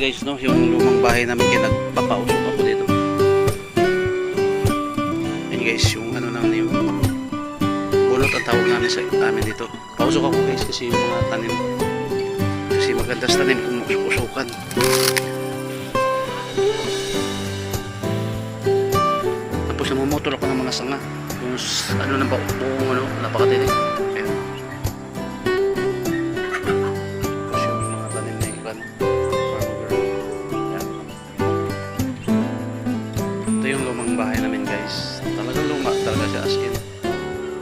guys, no? Yung lumang bahay namin kaya nagpapausok ako dito. Yun guys, yung ano naman yung bunot ang tawag namin sa amin dito. Pausok ako guys kasi yung mga tanim. Kasi maganda sa tanim kung usukan. Tapos namumutol ako ng mga sanga. Yung ano ba, buong ano, napakatinig. Talagang luma talaga siya as in.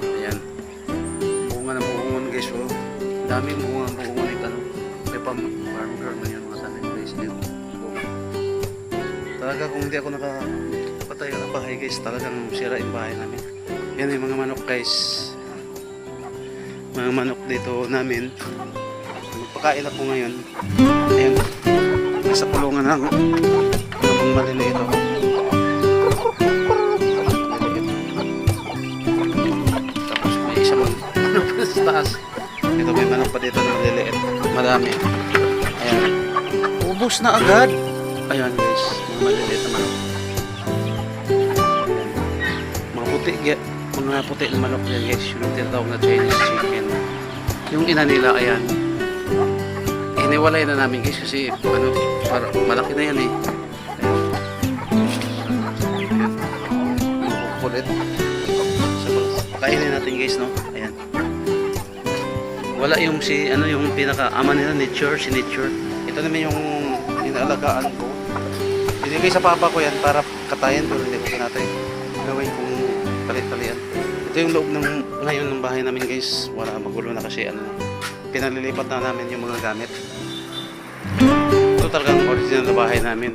Ayan. Bunga na buungon guys. Oh. Daming bunga ng buungon ito. May pang farm girl na yan mga tanim guys. Dito. Bunga. Talaga kung hindi ako nakapatay ng bahay guys, talagang sira yung bahay namin. Yan yung mga manok guys. Mga manok dito namin. Magpakain ako ngayon. Ayan. Nasa kulungan ng ng maliliit ako. Tapos pa sa taas. Ito may manok pa dito na maliliit. Marami. Ayan. Ubus na agad. Ayan guys, mga maliliit na manok. Ayan. Mga puti, mga puti na manok yan guys, yung tinatawag na Chinese chicken. Yung ina nila, ayan. Iniwalay na namin guys kasi ano, para, malaki na yan eh. Ayan. Ang kulit. So, natin guys, no? Ayan. Wala yung si, ano yung pinaka ama nila, nature, si nature. Ito naman yung inaalagaan ko. Binigay sa papa ko yan para katayin pero hindi ko pinatay. Gawin kong palit-palian. Ito yung loob ng ngayon ng bahay namin guys. Wala magulo na kasi ano. Pinalilipat na namin yung mga gamit. Ito talagang original na bahay namin.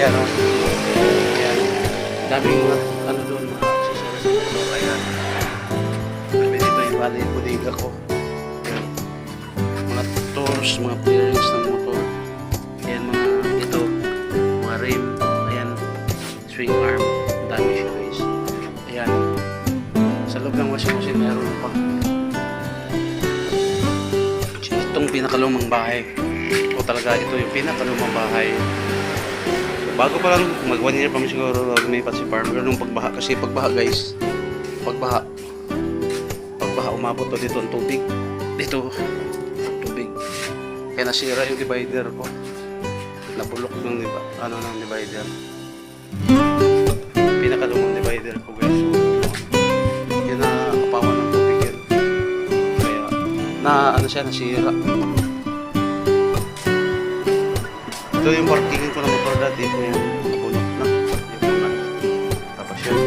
Ayan o. Ayan. Ang daming ano doon, mga accessories sa motor. Ayan. Sabi dito yung bali bodega ko. Ayan. Mga tools, mga bearings ng motor. Ayan mga ito. Mga rim. Ayan. Swing arm. Dami siya guys. Ayan. Sa loob ng washing machine meron pa. Itong pinakalumang bahay. O talaga ito yung pinakalumang bahay. Bago pa lang, mag one year pa siguro lumipat si farmer nung pagbaha. Kasi pagbaha guys, pagbaha, pagbaha umabot to dito ang tubig. Dito, tubig. Kaya nasira yung divider ko. Nabulok ng diba, ano ng divider. Pinakalumang divider ko guys. So, yun na kapawan ng tubig yun. Kaya, na ano siya, nasira. Ito yung parkingin ko ng motor dati. Ito yung nabunot na. Tapos yun.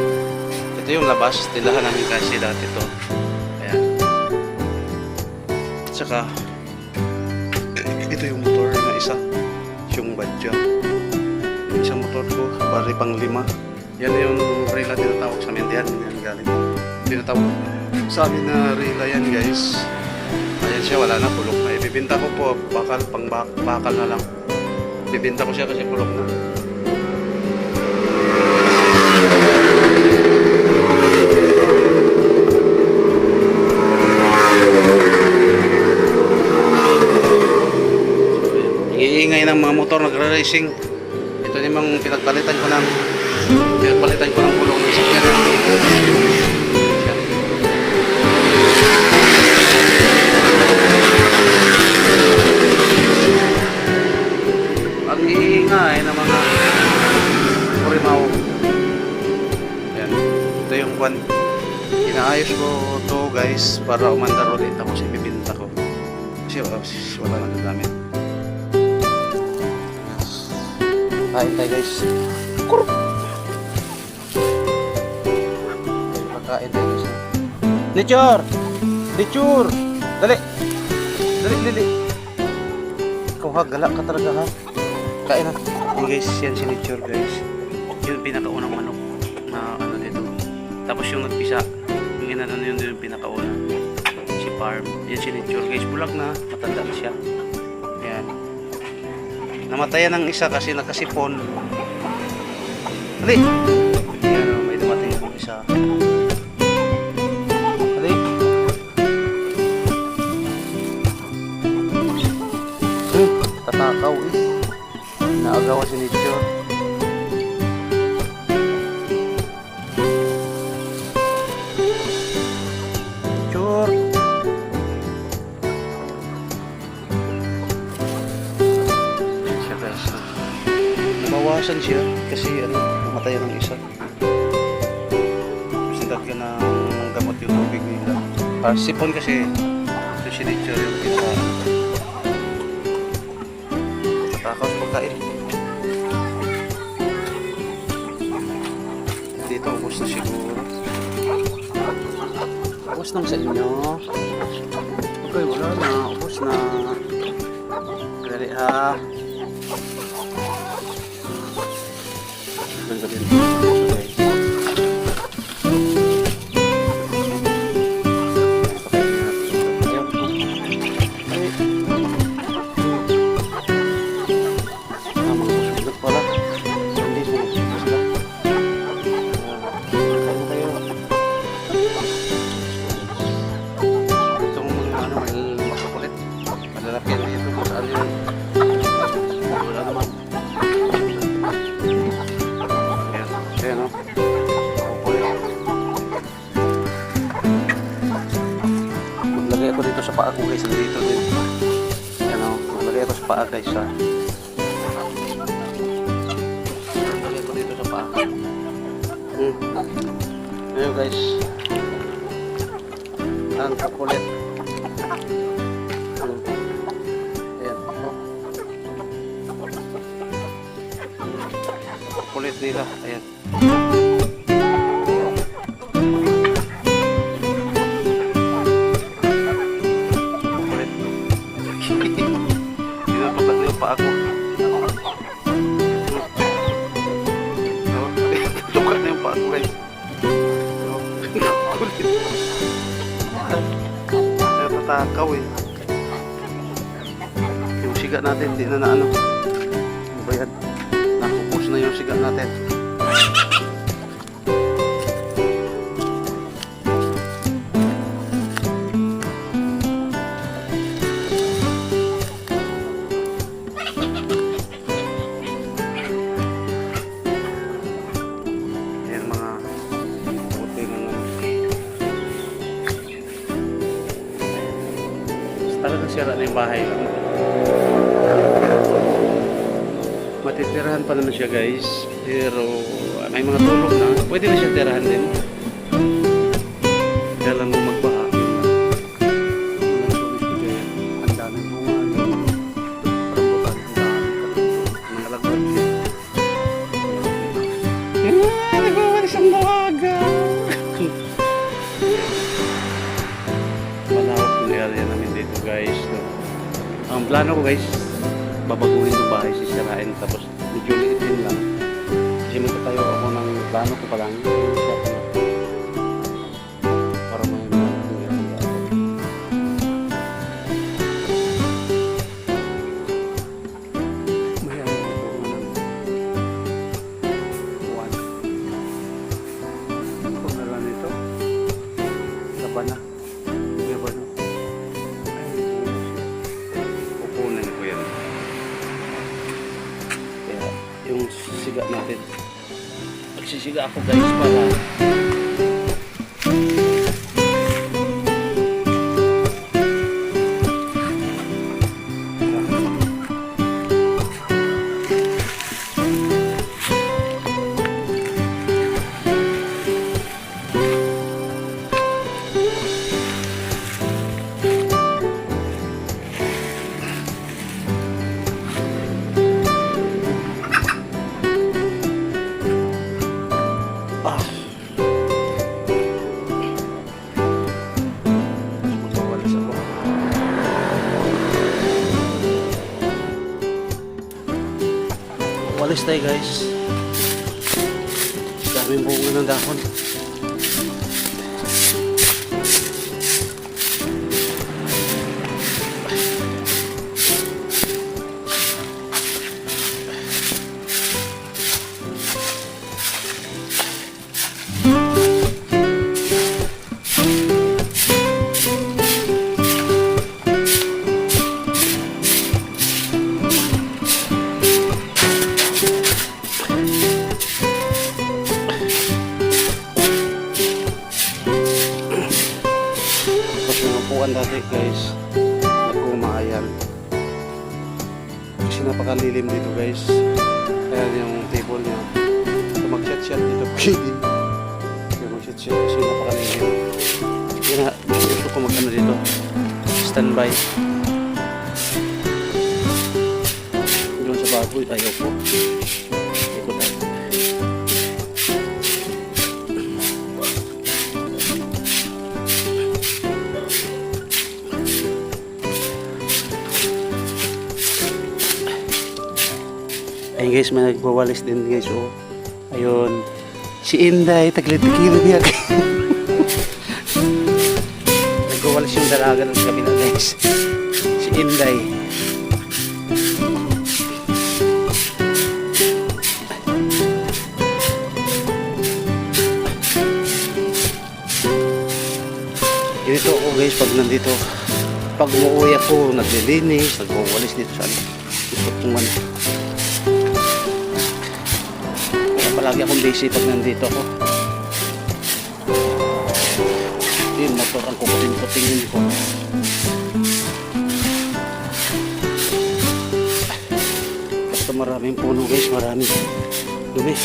Ito yung labas. Tilahan namin kasi dati ito. Ayan. At saka, ito yung motor na isa. Yung badya. Yung isang motor ko, bari pang lima. Yan yung rela tinatawag sa amin. Yan, yan galing. Tinatawag sa amin na rela yan guys. Ayan siya, wala na, pulok na. Ibibinta ko po, bakal, pang bak- bakal na lang. Ibibinta ko siya kasi pulok na. Iingay ng mga motor nagre-racing. Ito namang pinagpalitan ko ng pinagpalitan ko ng pulong ng sakyan. Iingay ng mga kurimaw. Ayan. Ito yung kwan. Inaayos ko to guys para umandar ulit tapos ibibinta ko. Kasi wala, wala nang gamit. Kain tayo guys. Kuruk! Pagkain tayo guys. Nature! Nature! Dali! Dali, dali! Ikaw ha, gala ka talaga ha. Kain na. Yan guys, yan si Nature guys. Yun yung pinakaunang manok na ano dito. Tapos yung nagpisa, yung inano yun yung pinakauna. Si Farm. Yan si Nature guys. Bulag na, matanda siya. Yan. Namatayan ng isa kasi nakasipon. Dali! Ayan o, may dumating akong isa. Naagawa si Nietzsche. Sure. Siya guys. Nabawasan siya kasi ano, namatay ng isa. Sindag ka ng gamot yung tubig nila. Para sipon kasi ito si Nietzsche yung takaw sa pagkain. Ubos na siguro. Ubos nang sa inyo. Okay, wala na. Ubos na. Dali ha. Ganda din. Okay. Guys. Dito din. Ayan o. Maglagay ako sa paa guys ha. Maglagay ako dito sa paa. Hmm. Ayan guys. Ang kakulit. Hmm. Ayan. Oh. Kulit nila. Ayan. Tatakaw eh. Yung siga natin, di na na ano. Ba yan? Nakupos na yung siga natin. Bahay. Matitirahan pa naman siya guys. Pero may mga tulog na. Pwede na siya tirahan din. Plano ko pa lang. Para may tingnan ako. May ano na. Na. Ay, Kukunin ko yan. Kaya yung siga natin. Magsisiga ako guys para Daming napakalilim dito guys. Kaya yung table niya. So mag-shot-shot dito pwede. Kaya mag-shot-shot kasi napakalilim. Kaya na, gusto ko mag-ano dito. Standby. Doon sa baboy, ayaw ko. Guys, may nagwawalis din guys. Oh. Ayun. Si Inday, taglitikilo niya. nagwawalis yung dalaga ng kabila guys. Si Inday. Ganito ako guys pag nandito. Pag umuwi ako, naglilinis, nagwawalis dito sa ano. Gusto kong ano. Palagi akong busy pag nandito ako. Yung motor ang kukutin-kutingin ko. Basta maraming puno guys, maraming dumi.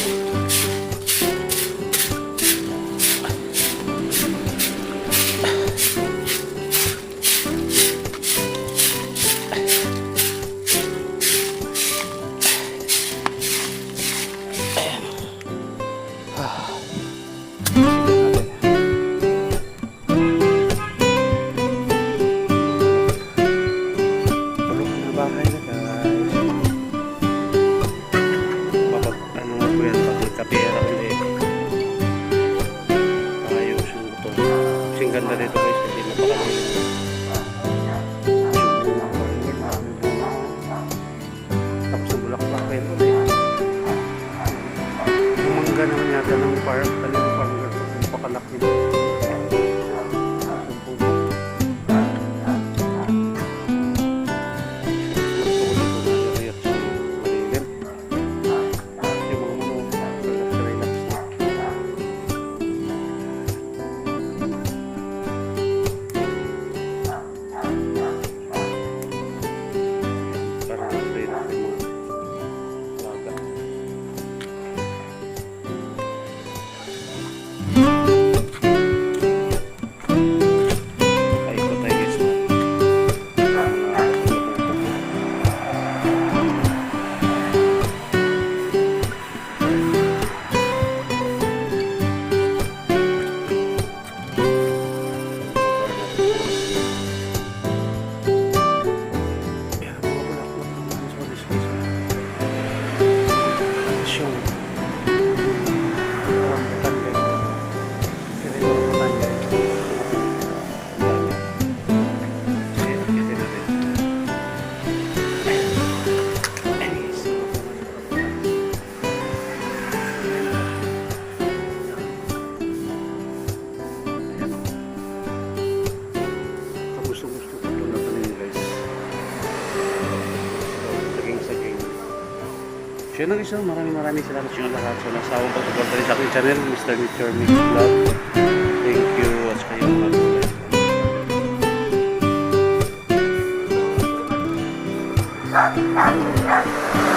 Kasing ganda dito guys, hindi Siya na guys, maraming maraming salamat sa inyo lahat. So, nasawang pagsuporta rin sa aking channel, Mr. Nature Mix Vlog. Thank you. At bless you.